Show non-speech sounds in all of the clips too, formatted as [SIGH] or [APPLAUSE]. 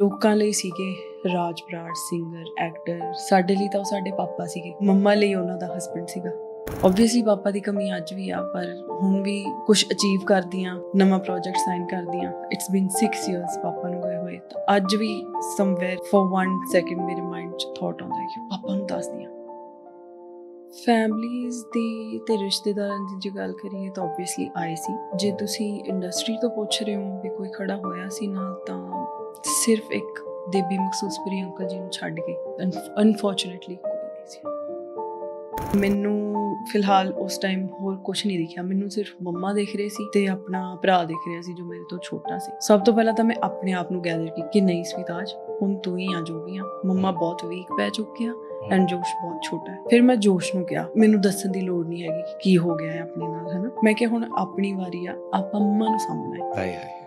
ਲੋਕਾਂ ਲਈ ਸੀਗੇ ਰਾਜ ਬਰਾੜ ਸਿੰਗਰ ਐਕਟਰ ਸਾਡੇ ਲਈ ਤਾਂ ਉਹ ਸਾਡੇ ਪਾਪਾ ਸੀਗੇ। ਮੰਮਾ ਲਈ ਉਹਨਾਂ ਦਾ ਹਸਬੰਡ ਸੀਗਾ। ਆਬਵੀਅਸਲੀ ਪਾਪਾ ਦੀ ਕਮੀ ਅੱਜ ਵੀ ਆ, ਪਰ ਹੁਣ ਵੀ ਕੁਝ ਅਚੀਵ ਕਰਦੀਆਂ, ਨਵਾਂ ਪ੍ਰੋਜੈਕਟ ਸਾਈਨ ਕਰਦੀਆਂ। ਇਟਸ ਬੀਨ 6 ਇਅਰਸ ਪਾਪਾ ਨੂੰ ਗਏ ਹੋਏ। ਤਾਂ ਅੱਜ ਵੀ ਸਮਵੇਅਰ ਫॉर 1 ਸੈਕਿੰਡ ਮੇਰੇ ਮਾਈਂਡ 'ਚ ਥਾਟ ਆਉਂਦਾ ਹੈ ਕਿ ਪਾਪਾ ਨੂੰ ਦੱਸਦੀਆਂ ਫੈਮਲੀਜ਼ ਦੀ ਤੇ ਰਿਸ਼ਤੇਦਾਰਾਂ ਦੀ ਜੇ ਗੱਲ ਕਰੀਏ ਤਾਂ ਆਬਵੀਅਸਲੀ ਆਏ ਸੀ। ਜੇ ਤੁਸੀਂ ਇੰਡਸਟਰੀ ਤੋਂ ਪੁੱਛ ਰਹੇ ਹੋ ਵੀ ਕੋਈ ਖੜਾ ਹੋਇਆ ਸੀ ਨਾਲ ਤਾਂ ਸਿਰਫ ਇੱਕ ਦੇਬੀ ਮਖਸੂਸਪੁਰੀ ਅੰਕਲ ਜੀ ਨੂੰ ਛੱਡ ਕੇ ਅਨਫੋਰਚੂਨੇਟਲੀ ਕੋਈ ਨਹੀਂ ਸੀ। ਮੈਨੂੰ ਫਿਲਹਾਲ ਉਸ ਟਾਈਮ ਹੋਰ ਕੁਝ ਨਹੀਂ ਦਿਖਿਆ। ਮੈਨੂੰ ਸਿਰਫ ਮੰਮਾ ਦੇਖ ਰਹੇ ਸੀ ਤੇ ਆਪਣਾ ਭਰਾ ਦੇਖ ਰਿਹਾ ਸੀ ਜੋ ਮੇਰੇ ਤੋਂ ਛੋਟਾ ਸੀ। ਸਭ ਤੋਂ ਪਹਿਲਾਂ ਤਾਂ ਮੈਂ ਆਪਣੇ ਆਪ ਨੂੰ ਗੈਦਰ ਕੀਤੀ ਕਿ ਨਹੀਂ ਸਵੀਤਾਜ ਹੁਣ ਤੂੰ ਹੀ ਆ ਜੋ ਵੀ ਆ। ਮੰਮਾ ਬਹੁਤ ਵੀਕ ਪੈ ਚੁੱਕੀ ਆ ਐਂਡ ਜੋਸ਼ ਬਹੁਤ ਛੋਟਾ ਹੈ। ਫਿਰ ਮੈਂ ਜੋਸ਼ ਨੂੰ ਕਿਹਾ ਮੈਨੂੰ ਦੱਸਣ ਦੀ ਲੋੜ ਨਹੀਂ ਹੈਗੀ ਕਿ ਕੀ ਹੋ ਗਿਆ ਹੈ ਆਪਣੇ ਨਾਲ ਹਨਾ? ਮੈਂ ਕਿਹਾ ਹੁਣ ਆਪਣੀ ਵਾਰੀ ਆ ਆਪਾਂ ਮੰਮਾ ਨੂੰ ਸਾਹਮਣਾ ਹੈ। ਹਾਏ ਹਾਏ।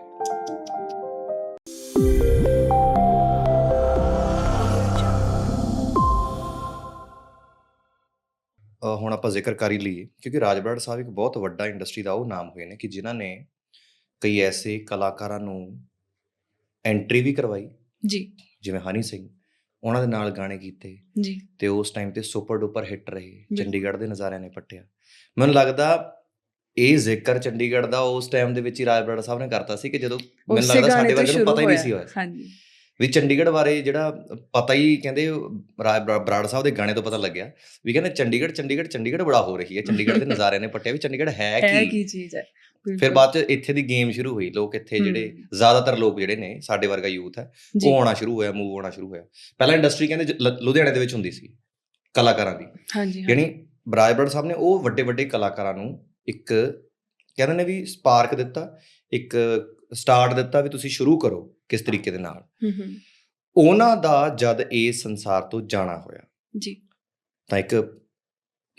ਹੁਣ ਆਪਾਂ ਜ਼ਿਕਰ ਕਰ ਹੀ ਲਈਏ ਕਿਉਂਕਿ ਰਾਜ ਬਰਾੜ ਸਾਹਿਬ ਇੱਕ ਬਹੁਤ ਵੱਡਾ ਇੰਡਸਟਰੀ ਦਾ ਉਹ ਨਾਮ ਹੋਏ ਨੇ ਕਿ ਜਿਨ੍ਹਾਂ ਨੇ ਕਈ ਐਸੇ ਕਲਾਕਾਰਾਂ ਨੂੰ ਐਂਟਰੀ ਵੀ ਕਰਵਾਈ। ਜੀ। ਜਿਵੇਂ ਹਨੀ ਸਿੰਘ ਉਹਨਾਂ ਦੇ ਨਾਲ ਗਾਣੇ ਕੀਤੇ ਜੀ। ਤੇ ਉਸ ਟਾਈਮ ਤੇ ਸੁਪਰ ਡੁਪਰ ਹਿੱਟ ਰਹੇ ਚੰਡੀਗੜ੍ਹ ਦੇ ਨਜ਼ਾਰਿਆਂ ਨੇ ਪੱਟਿਆ। ਮੈਨੂੰ ਲੱਗਦਾ ਇਹ ਜ਼ਿਕਰ ਚੰਡੀਗੜ੍ਹ ਦਾ ਉਸ ਟਾਈਮ ਦੇ ਵਿੱਚ ਹੀ ਰਾਜ ਬਰਾੜ ਸਾਹਿਬ ਨੇ ਕਰਤਾ ਸੀ ਕਿ ਜਦੋਂ ਮੈਨੂੰ ਲੱਗਦਾ ਸਾਡੇ ਵਰਗੇ ਨੂੰ ਪਤਾ ਹੀ ਨਹੀਂ। ਸੀ ਹੋਇਆ। ਹਾਂਜੀ। ਵੀ ਚੰਡੀਗੜ੍ਹ ਬਾਰੇ ਜਿਹੜਾ ਪਤਾ ਹੀ ਕਹਿੰਦੇ ਬਰਾੜ ਸਾਹਿਬ ਦੇ ਗਾਣੇ ਤੋਂ ਪਤਾ ਲੱਗਿਆ ਵੀ ਕਹਿੰਦੇ ਚੰਡੀਗੜ੍ਹ ਚੰਡੀਗੜ੍ਹ ਚੰਡੀਗੜ੍ਹ ਬੜਾ ਹੋ ਰਹੀ ਹੈ। ਚੰਡੀਗੜ੍ਹ ਦੇ [LAUGHS] ਨਜ਼ਾਰਿਆਂ ਨੇ ਪੱਟਿਆ ਵੀ ਚੰਡੀਗੜ੍ਹ ਹੈ ਹੈ ਕੀ? ਕੀ ਚੀਜ਼ ਹੈ? ਫਿਰ। ਬਾਅਦ ਚ ਇੱਥੇ ਦੀ ਗੇਮ ਸ਼ੁਰੂ ਹੋਈ। ਲੋਕ ਇੱਥੇ ਜਿਹੜੇ। ਜ਼ਿਆਦਾਤਰ ਲੋਕ ਜਿਹੜੇ ਨੇ ਸਾਡੇ ਵਰਗਾ ਯੂਥ ਹੈ ਉਹ ਆਉਣਾ ਸ਼ੁਰੂ ਹੋਇਆ ਮੂਵ ਹੋਣਾ ਸ਼ੁਰੂ ਹੋਇਆ। ਪਹਿਲਾਂ ਇੰਡਸਟਰੀ ਕਹਿੰਦੇ ਲੁਧਿਆਣੇ ਦੇ ਵਿੱਚ ਹੁੰਦੀ ਸੀ ਕਲਾਕਾਰਾਂ ਦੀ। ਹਾਂਜੀ ਯਾਨੀ ਬਰਾਜ ਬਰਾੜ ਸਾਹਿਬ ਨੇ ਉਹ ਵੱਡੇ ਵੱਡੇ ਕਲਾਕਾਰਾਂ ਨੂੰ ਇੱਕ ਕਹਿੰਦੇ ਨੇ ਵੀ ਸਪਾਰਕ ਦਿੱਤਾ ਇੱਕ ਸਟਾਰਟ ਦਿੱਤਾ ਵੀ ਤੁਸੀਂ ਸ਼ੁਰੂ ਕਰੋ ਕਿਸ ਤਰੀਕੇ ਦੇ ਨਾਲ। ਹੂੰ ਹੂੰ। ਉਹਨਾਂ ਦਾ ਜਦ ਇਸ ਸੰਸਾਰ ਤੋਂ ਜਾਣਾ ਹੋਇਆ ਜੀ। ਤਾਂ ਇੱਕ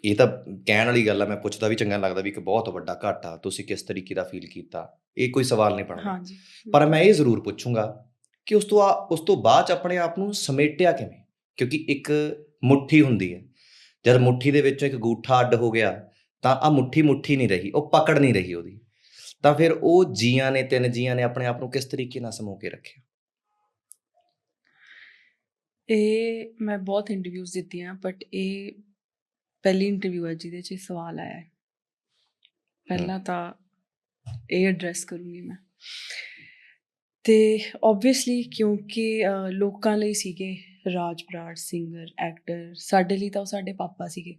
ਇਹ ਤਾਂ ਕਹਿਣ ਵਾਲੀ ਗੱਲ ਆ ਮੈਂ ਪੁੱਛਦਾ ਵੀ ਚੰਗਾ ਲੱਗਦਾ ਵੀ ਇੱਕ ਬਹੁਤ ਵੱਡਾ ਘਾਟਾ ਤੁਸੀਂ ਕਿਸ ਤਰੀਕੇ ਦਾ ਫੀਲ ਕੀਤਾ ਇਹ ਕੋਈ ਸਵਾਲ ਨਹੀਂ ਬਣਦਾ। ਹਾਂਜੀ। ਪਰ ਮੈਂ ਇਹ ਜ਼ਰੂਰ ਪੁੱਛੂੰਗਾ ਕਿ ਉਸ ਤੋਂ ਆ- ਉਸ ਤੋਂ ਬਾਅਦ ਚ ਆਪਣੇ ਆਪ ਨੂੰ ਸਮੇਟਿਆ ਕਿਵੇਂ? ਕਿਉਂਕਿ ਇੱਕ ਮੁੱਠੀ ਹੁੰਦੀ ਹੈ। ਜਦ ਮੁੱਠੀ ਦੇ ਵਿੱਚੋਂ ਇੱਕ ਗੂਠਾ ਅੱਡ ਹੋ ਗਿਆ ਤਾਂ ਆ ਮੁੱਠੀ ਮੁੱਠੀ ਨਹੀਂ ਰਹੀ ਉਹ ਪਕੜ ਨਹੀਂ ਰਹੀ ਉਹਦੀ। ਤਾਂ ਫਿਰ ਉਹ ਜੀਆਂ ਨੇ ਤਿੰਨ ਜੀਆਂ ਨੇ ਆਪਣੇ ਆਪ ਨੂੰ ਕਿਸ ਤਰੀਕੇ ਨਾਲ ਸਮੋ ਕੇ ਰੱਖਿਆ? ਇਹ ਮੈਂ ਬਹੁਤ ਇੰਟਰਵਿਊਜ਼ ਦਿੱਤੀਆਂ ਬਟ ਇਹ ਪਹਿਲੀ ਇੰਟਰਵਿਊ ਹੈ ਜਿਹਦੇ 'ਚ ਸਵਾਲ ਆਇਆ ਹੈ। ਪਹਿਲਾਂ ਤਾਂ ਇਹ ਐਡਰੈਸ ਕਰੂੰਗੀ ਮੈਂ। ਤੇ ਆਬਵੀਅਸਲੀ ਕਿਉਂਕਿ ਲੋਕਾਂ ਲਈ ਸੀਗੇ ਰਾਜ ਬਰਾੜ ਸਿੰਗਰ ਐਕਟਰ ਸਾਡੇ ਲਈ ਤਾਂ ਉਹ ਸਾਡੇ ਪਾਪਾ ਸੀਗੇ।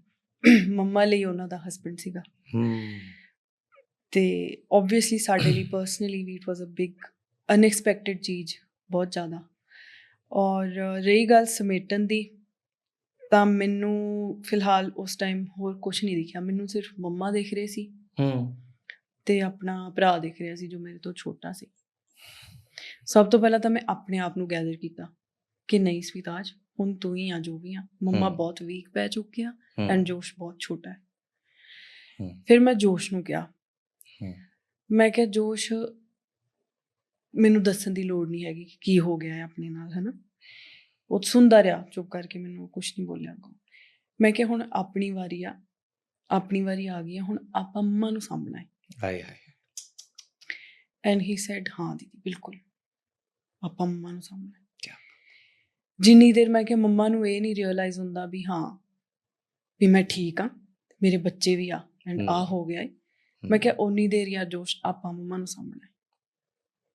ਮੰਮਾ ਲਈ ਉਹਨਾਂ ਦਾ ਹਸਬੰਡ ਸੀਗਾ। ਹੂੰ। ਤੇ ਆਬਵੀਅਸਲੀ ਸਾਡੇ ਲਈ personally we it was a big unexpected ਚੀਜ਼ ਬਹੁਤ ਜ਼ਿਆਦਾ। ਔਰ ਰਹੀ ਗੱਲ ਸਮੇਟਣ ਦੀ ਤਾਂ ਮੈਨੂੰ ਫਿਲਹਾਲ ਉਸ ਟਾਈਮ ਹੋਰ ਕੁਝ ਨਹੀਂ ਦਿਖਿਆ। ਮੈਨੂੰ ਸਿਰਫ ਮੰਮਾ ਦੇਖ ਰਹੇ ਸੀ ਹੂੰ। ਤੇ ਆਪਣਾ ਭਰਾ ਦੇਖ ਰਿਹਾ ਸੀ ਜੋ ਮੇਰੇ ਤੋਂ ਛੋਟਾ ਸੀ। ਸਭ ਤੋਂ ਪਹਿਲਾਂ ਤਾਂ ਮੈਂ ਆਪਣੇ ਆਪ ਨੂੰ ਗੈਦਰ ਕੀਤਾ ਕਿ ਨਹੀਂ ਸਵੀਤਾਜ ਹੁਣ ਤੂੰ ਹੀ ਆ ਜੋ ਵੀ ਆ। ਮੰਮਾ। ਬਹੁਤ ਵੀਕ ਪੈ ਚੁੱਕੀ ਆ ਹੂੰ, ਐਂਡ ਜੋਸ਼ ਬਹੁਤ ਛੋਟਾ ਹੈ। ਫਿਰ ਮੈਂ ਜੋਸ਼ ਨੂੰ ਕਿਹਾ। ਮੈਂ ਕਿਹਾ ਜੋਸ਼ ਮੈਨੂੰ ਦੱਸਣ ਦੀ ਲੋੜ ਨਹੀਂ ਹੈਗੀ ਕਿ ਕੀ ਹੋ ਗਿਆ ਹੈ ਆਪਣੇ ਨਾਲ ਹਨਾ? ਉਹ ਸੁਣਦਾ ਰਿਹਾ ਚੁੱਪ ਕਰਕੇ ਮੈਨੂੰ ਕੁਝ ਨਹੀਂ ਬੋਲਿਆ ਅੱਗੋਂ। ਮੈਂ ਕਿਹਾ ਹੁਣ ਆਪਣੀ ਵਾਰੀ ਆ ਆਪਣੀ ਵਾਰੀ ਆ ਗਈ ਆ ਹੁਣ ਆਪਾਂ ਮੰਮਾ ਨੂੰ ਸਾਂਭਣਾ ਹੈ। ਹਾਏ ਹਾਏ। ਐਂਡ ਹੀ ਸੈਡ ਹਾਂ ਦੀਦੀ ਬਿਲਕੁਲ। ਆਪਾਂ ਮੰਮਾ ਨੂੰ ਸਾਂਭਣਾ ਹੈ। ਜਿੰਨੀ ਦੇਰ ਮੈਂ ਕਿ ਮੰਮਾ ਨੂੰ ਇਹ ਨਹੀਂ ਰਿਅਲਾਈਜ਼ ਹੁੰਦਾ ਵੀ ਹਾਂ ਵੀ ਮੈਂ ਠੀਕ ਆ ਮੇਰੇ ਬੱਚੇ ਵੀ ਆ ਐਂਡ ਆ। ਹੋ ਗਿਆ ਏ। ਮੈਂ ਕਿਹਾ ਓਨੀ ਦੇਰ ਯਾਰ ਜੋਸ਼ ਆਪਾਂ ਮੰਮਾ ਨੂੰ ਹੈ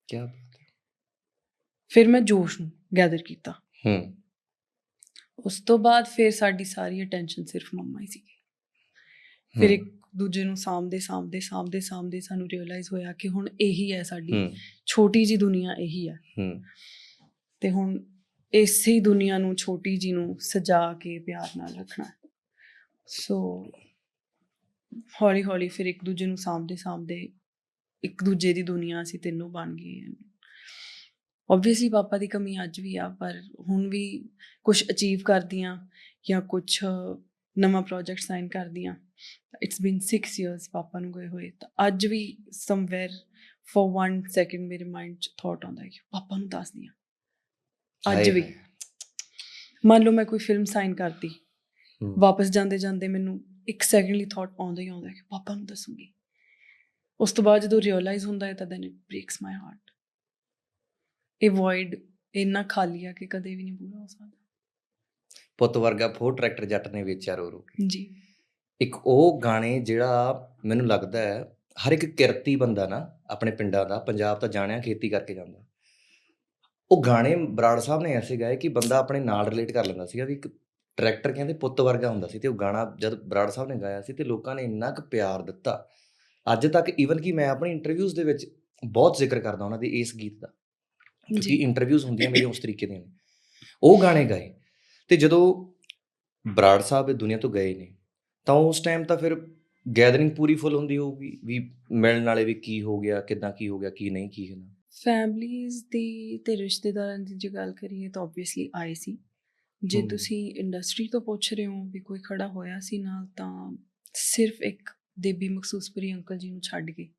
ਕੀ ਬਾਤ ਹੈ। ਫਿਰ ਮੈਂ ਜੋਸ਼ ਨੂੰ ਗੈਦਰ ਕੀਤਾ। ਹੂੰ। ਉਸ ਤੋਂ ਬਾਅਦ ਫਿਰ ਸਾਡੀ ਸਾਰੀ ਅਟੈਂਸ਼ਨ ਸਿਰਫ ਮੰਮਾ ਹੀ ਸੀ ਫਿਰ ਇੱਕ ਦੂਜੇ ਨੂੰ ਸਾਂਭਦੇ ਸਾਂਭਦੇ ਸਾਂਭਦੇ ਸਾਂਭਦੇ ਸਾਨੂੰ ਰਿਅਲਾਈਜ਼ ਹੋਇਆ ਕਿ ਹੁਣ ਇਹੀ ਹੈ ਸਾਡੀ ਛੋਟੀ ਜੀ ਦੁਨੀਆ ਇਹੀ ਹੈ। ਹੂੰ। ਤੇ ਹੁਣ ਇਸੇ ਦੁਨੀਆ ਨੂੰ ਛੋਟੀ ਜੀ ਨੂੰ ਸਜਾ ਕੇ ਪਿਆਰ ਨਾਲ ਰੱਖਣਾ। ਸੋ ਹੌਲੀ ਹੌਲੀ ਫਿਰ ਇੱਕ ਦੂਜੇ ਨੂੰ ਸਾਂਭਦੇ ਸਾਂਭਦੇ ਇੱਕ ਦੂਜੇ ਦੀ ਦੁਨੀਆ ਅਸੀਂ ਤਿੰਨੋਂ ਬਣ ਗਏ ਆਬਵੀਅਸਲੀ ਪਾਪਾ ਦੀ ਕਮੀ ਅੱਜ ਵੀ ਆ ਪਰ ਹੁਣ ਵੀ ਕੁਝ ਅਚੀਵ ਕਰਦੀਆਂ ਜਾਂ ਕੁਝ ਨਵਾਂ ਪ੍ਰੋਜੈਕਟ ਸਾਈਨ ਕਰਦੀਆਂ ਇਟਸ ਬੀਨ 6 ਇਅਰਸ ਪਾਪਾ ਨੂੰ ਗਏ ਹੋਏ ਤਾਂ ਅੱਜ ਵੀ ਸਮਵੇਅਰ ਫॉर 1 ਸੈਕਿੰਡ ਮੇਰੇ ਮਾਈਂਡ 'ਚ ਥਾਟ ਆਉਂਦਾ ਹੈ ਕਿ ਪਾਪਾ ਨੂੰ ਦੱਸਦੀਆਂ ਅੱਜ ਹਾਏ ਵੀ। ਮੰਨ ਲਓ ਮੈਂ ਕੋਈ ਫਿਲਮ ਸਾਈਨ ਕਰਤੀ। ਵਾਪਸ ਜਾਂਦੇ ਜਾਂਦੇ ਮੈਨੂੰ ਇੱਕ ਸੈਕਿੰਡ ਲਈ ਥਾਟ ਆਉਂਦਾ ਹੀ ਆਉਂਦਾ ਕਿ ਪਾਪਾ ਨੂੰ ਦੱਸੂਗੀ। ਉਸ ਤੋਂ ਬਾਅਦ ਜਦੋਂ ਰਿਅਲਾਈਜ਼ ਹੁੰਦਾ ਹੈ ਤਾਂ then it breaks my heart ਇਹ ਵੋਇਡ ਇੰਨਾ ਖਾਲੀ ਆ ਕਿ ਕਦੇ ਵੀ ਨਹੀਂ ਪੂਰਾ ਹੋ ਸਕਦਾ। ਪੁੱਤ ਵਰਗਾ ਫੋਰ ਟਰੈਕਟਰ ਜੱਟ ਨੇ ਵੇਚਿਆ ਰੋ ਰੋ। ਜੀ। ਇੱਕ ਉਹ ਗਾਣੇ ਜਿਹੜਾ ਮੈਨੂੰ ਲੱਗਦਾ ਹੈ ਹਰ ਇੱਕ ਕਿਰਤੀ ਬੰਦਾ ਨਾ ਆਪਣੇ ਪਿੰਡਾਂ ਦਾ ਪੰਜਾਬ ਤਾਂ ਜਾਣਿਆ ਖੇਤੀ ਕਰਕੇ ਜਾਂਦਾ। ਉਹ ਗਾਣੇ ਬਰਾੜ ਸਾਹਿਬ ਨੇ ਐਸੇ ਗਾਏ ਕਿ ਬੰਦਾ ਆਪਣੇ ਨਾਲ ਰਿਲੇਟ ਕਰ ਲੈਂਦਾ ਸੀਗਾ ਵੀ ਇੱਕ ਟਰੈਕਟਰ ਕਹਿੰਦੇ ਪੁੱਤ ਵਰਗਾ ਹੁੰਦਾ ਸੀ ਤੇ ਉਹ ਗਾਣਾ ਜਦ ਬਰਾੜ ਸਾਹਿਬ ਨੇ ਗਾਇਆ ਸੀ ਤੇ ਲੋਕਾਂ ਨੇ ਇੰਨਾ ਕੁ ਪਿਆਰ ਦਿੱਤਾ। ਅੱਜ ਤੱਕ ਈਵਨ ਕਿ ਮੈਂ ਆਪਣੀ ਇੰਟਰਵਿਊਜ਼ ਦੇ ਵਿੱਚ ਬਹੁਤ ਜ਼ਿਕਰ ਕਰਦਾ ਉਹਨਾਂ ਦੇ ਇਸ ਗੀਤ ਦਾ। ਕਿਉਂਕਿ ਜੀ। ਇੰਟਰਵਿਊਜ਼ ਹੁੰਦੀਆਂ ਮੇਰੀਆਂ ਉਸ ਤਰੀਕੇ ਦੀਆਂ ਉਹ ਗਾਣੇ ਗਾਏ ਤੇ ਜਦੋਂ ਬਰਾੜ ਸਾਹਿਬ ਇਹ ਦੁਨੀਆ ਤੋਂ ਗਏ ਨੇ ਤਾਂ ਉਸ ਟਾਈਮ ਤਾਂ ਫਿਰ ਗੈਦਰਿੰਗ ਪੂਰੀ ਫੁੱਲ ਹੁੰਦੀ ਹੋਊਗੀ ਵੀ ਮਿਲਣ ਵਾਲੇ ਵੀ ਕੀ ਹੋ ਗਿਆ ਕਿਦਾਂ ਕੀ ਹੋ ਗਿਆ ਕੀ ਨਹੀਂ ਕੀ ਹੈ ਨਾ ਫੈਮਲੀਜ਼ ਦੀ ਤੇ ਰਿਸ਼ਤੇਦਾਰਾਂ ਦੀ ਜੇ ਗੱਲ ਕਰੀਏ ਤਾਂ ਆਬਵੀਅਸਲੀ ਆਏ ਸੀ। ਜੇ। ਤੁਸੀਂ ਇੰਡਸਟਰੀ ਤੋਂ ਪੁੱਛ ਰਹੇ ਹੋ ਵੀ ਕੋਈ ਖੜਾ ਹੋਇਆ ਸੀ ਨਾਲ ਤਾਂ ਸਿਰਫ ਇੱਕ ਦੇਬੀ ਮਖਸੂਸਪੁਰੀ ਅੰਕਲ ਜੀ ਨੂੰ ਛੱਡ ਕੇ।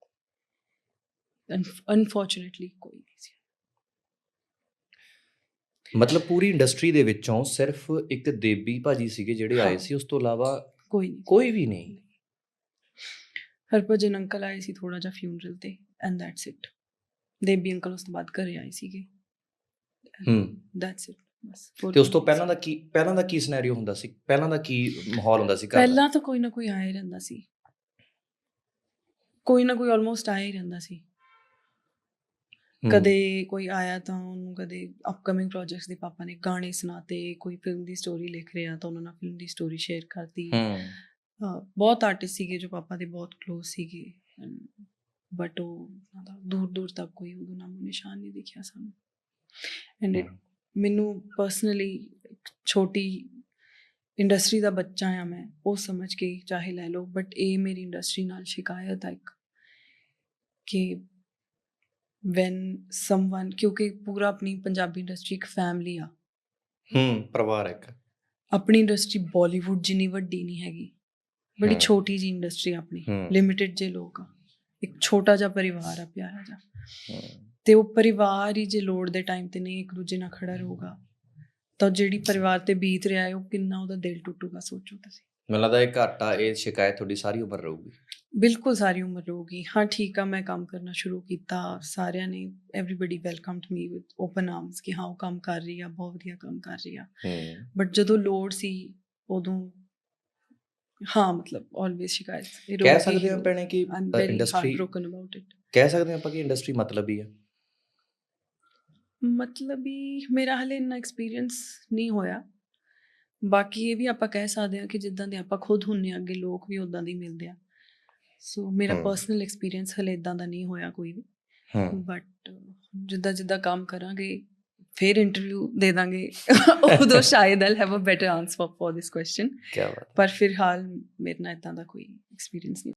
ਅਨਫੋਰਚੂਨੇਟਲੀ ਕੋਈ ਨਹੀਂ ਸੀ। ਮਤਲਬ ਪੂਰੀ ਇੰਡਸਟਰੀ ਦੇ ਵਿੱਚੋਂ ਸਿਰਫ ਇੱਕ ਦੇਬੀ ਭਾਜੀ ਸੀਗੇ ਜਿਹੜੇ ਆਏ। ਸੀ ਉਸ ਤੋਂ ਇਲਾਵਾ ਕੋਈ ਨਹੀਂ। ਕੋਈ ਵੀ ਨਹੀਂ। ਹਰਭਜਨ ਅੰਕਲ ਆਏ ਸੀ ਥੋੜਾ ਜਿਹਾ ਫਿਊਨਰਲ ਤੇ and that's it Debi uncle ਉਸ ਤੋਂ ਬਾਅਦ ਘਰੇ ਆਏ ਸੀਗੇ। ਹੂੰ। ਦੈਟਸ ਇਟ ਤੇ ਉਸ ਤੋਂ ਪਹਿਲਾਂ ਦਾ ਕੀ ਪਹਿਲਾਂ ਦਾ ਕੀ ਸਿਨੈਰੀਓ ਹੁੰਦਾ ਸੀ? ਪਹਿਲਾਂ ਦਾ ਕੀ ਮਾਹੌਲ ਹੁੰਦਾ ਸੀ ਘਰ ਪਹਿਲਾਂ ਤਾਂ ਕੋਈ ਨਾ ਕੋਈ ਆਇਆ ਰਹਿੰਦਾ ਸੀ। ਕੋਈ ਨਾ ਕੋਈ ਆਲਮੋਸਟ ਆਇਆ ਹੀ ਰਹਿੰਦਾ ਸੀ। ਕਦੇ ਕੋਈ ਆਇਆ ਤਾਂ ਉਹਨੂੰ ਕਦੇ ਅਪਕਮਿੰਗ ਪ੍ਰੋਜੈਕਟਸ ਦੇ ਪਾਪਾ ਨੇ ਗਾਣੇ ਸੁਣਾਤੇ ਕੋਈ ਫਿਲਮ ਦੀ ਸਟੋਰੀ ਲਿਖ ਰਿਹਾ ਤਾਂ ਉਹਨਾਂ ਨਾਲ ਫਿਲਮ ਦੀ ਸਟੋਰੀ ਸ਼ੇਅਰ ਕਰਤੀ। ਬਹੁਤ ਆਰਟਿਸਟ ਸੀਗੇ ਜੋ ਪਾਪਾ ਦੇ ਬਹੁਤ ক্লোਜ਼ ਸੀਗੇ। ਬਟ ਉਹ ਦੂਰ ਦੂਰ ਤੱਕ ਕੋਈ ਉਹਦਾ ਨਾਮੋ ਨਿਸ਼ਾਨ ਨਹੀਂ ਦਿਖਿਆ ਸਾਨੂੰ। ਐਂਡ। ਮੈਨੂੰ ਪਰਸਨਲੀ ਛੋਟੀ ਇੰਡਸਟਰੀ ਦਾ ਬੱਚਾ ਆ ਮੈਂ ਉਹ ਸਮਝ ਕੇ ਚਾਹੇ ਲੈ ਲਓ ਬਟ ਇਹ ਮੇਰੀ ਇੰਡਸਟਰੀ ਨਾਲ ਸ਼ਿਕਾਇਤ ਹੈ ਇੱਕ ਕਿ ਵੈਨ ਸਮਵਨ ਕਿਉਂਕਿ ਪੂਰਾ ਆਪਣੀ ਪੰਜਾਬੀ ਇੰਡਸਟਰੀ ਇੱਕ ਫੈਮਿਲੀ ਆ। ਹੂੰ ਪਰਿਵਾਰ ਇੱਕ। ਆਪਣੀ ਇੰਡਸਟਰੀ ਬਾਲੀਵੁੱਡ ਜਿੰਨੀ ਵੱਡੀ ਨਹੀਂ ਹੈਗੀ ਬੜੀ। ਛੋਟੀ ਜੀ ਇੰਡਸਟਰੀ ਆਪਣੀ ਲਿਮਿਟਿਡ ਜੇ ਲੋਕ ਆ। ਇੱਕ ਛੋਟਾ ਜਿਹਾ ਪਰਿਵਾਰ ਆ ਪਿਆਰਾ ਜਿਹਾ। ਤੇ ਉਹ ਪਰਿਵਾਰ ਹੀ ਜੇ ਲੋੜ ਦੇ ਟਾਈਮ ਤੇ ਨਹੀਂ ਇੱਕ ਦੂਜੇ ਨਾਲ ਖੜਾ ਰਹੂਗਾ ਤਾਂ ਜਿਹੜੀ ਪਰਿਵਾਰ ਤੇ ਬੀਤ ਰਿਹਾ ਹੈ ਉਹ ਕਿੰਨਾ ਉਹਦਾ ਦਿਲ ਟੁੱਟੂਗਾ ਸੋਚੋ ਤੁਸੀਂ। ਮੈਨੂੰ ਲੱਗਦਾ ਇਹ ਘਾਟਾ ਇਹ ਸ਼ਿਕਾਇਤ ਤੁਹਾਡੀ ਸਾਰੀ ਉਮਰ ਰਹੂਗੀ। ਬਿਲਕੁਲ ਸਾਰੀ ਉਮਰ ਰਹੂਗੀ। ਹਾਂ ਠੀਕ ਆ ਮੈਂ ਕੰਮ ਕਰਨਾ ਸ਼ੁਰੂ ਕੀਤਾ ਸਾਰਿਆਂ ਨੇ everybody welcomed me with open arms ਕਿ ਹਾਂ ਉਹ ਕੰਮ ਕਰ ਰਹੀ ਆ ਬਹੁਤ ਵਧੀਆ ਕੰਮ ਕਰ ਰਹੀ ਆ। ਬਟ ਜਦੋਂ ਲੋੜ ਸੀ ਉਦੋਂ ਹਾਂ ਮਤਲਬ ਆਲਵੇਸ ਸ਼ਿਕਾਇਤ ਕਹਿ ਸਕਦੇ ਹੀ ਭੈਣੇ ਕਿ ਇੰਡਸਟਰੀ. ਕਹਿ ਸਕਦੇ ਹਾਂ ਆਪਾਂ ਕਿ ਇੰਡਸਟਰੀ ਮਤਲਬ ਹੀ ਹੈ ਮਤਲਬ ਹੀ ਮੇਰਾ ਹਲੇ ਇੰਨਾ ਐਕਸਪੀਰੀਅੰਸ ਨਹੀਂ ਹੋਇਆ। ਬਾਕੀ ਇਹ ਵੀ ਆਪਾਂ ਕਹਿ ਸਕਦੇ ਹਾਂ ਕਿ ਜਿੱਦਾਂ ਦੇ ਆਪਾਂ ਖੁਦ ਹੁੰਨੇ ਆ, ਅੱਗੇ ਲੋਕ ਵੀ ਉਦਾਂ ਦੇ ਹੀ ਮਿਲਦੇ ਆ। ਸੋ ਮੇਰਾ। ਪਰਸਨਲ ਐਕਸਪੀਰੀਅੰਸ ਹਲੇ ਇਦਾਂ ਦਾ ਨਹੀਂ ਹੋਇਆ ਕੋਈ ਵੀ। ਬਟ ਜਿੱਦਾਂ ਜਿੱਦਾਂ ਕੰਮ ਕਰਾਂਗੇ ਫਿਰ ਇੰਟਰਵਿਊ ਦੇ ਦਾਂਗੇ। [LAUGHS] ਉਦੋਂ ਸ਼ਾਇਦ I have a better answer for this question ਕੀ ਬਾਤ ਪਰ ਫਿਲਹਾਲ ਮੇਰੇ ਨਾਲ ਇਦਾਂ ਦਾ ਕੋਈ ਐਕਸਪੀਰੀਅੰਸ ਨਹੀਂ।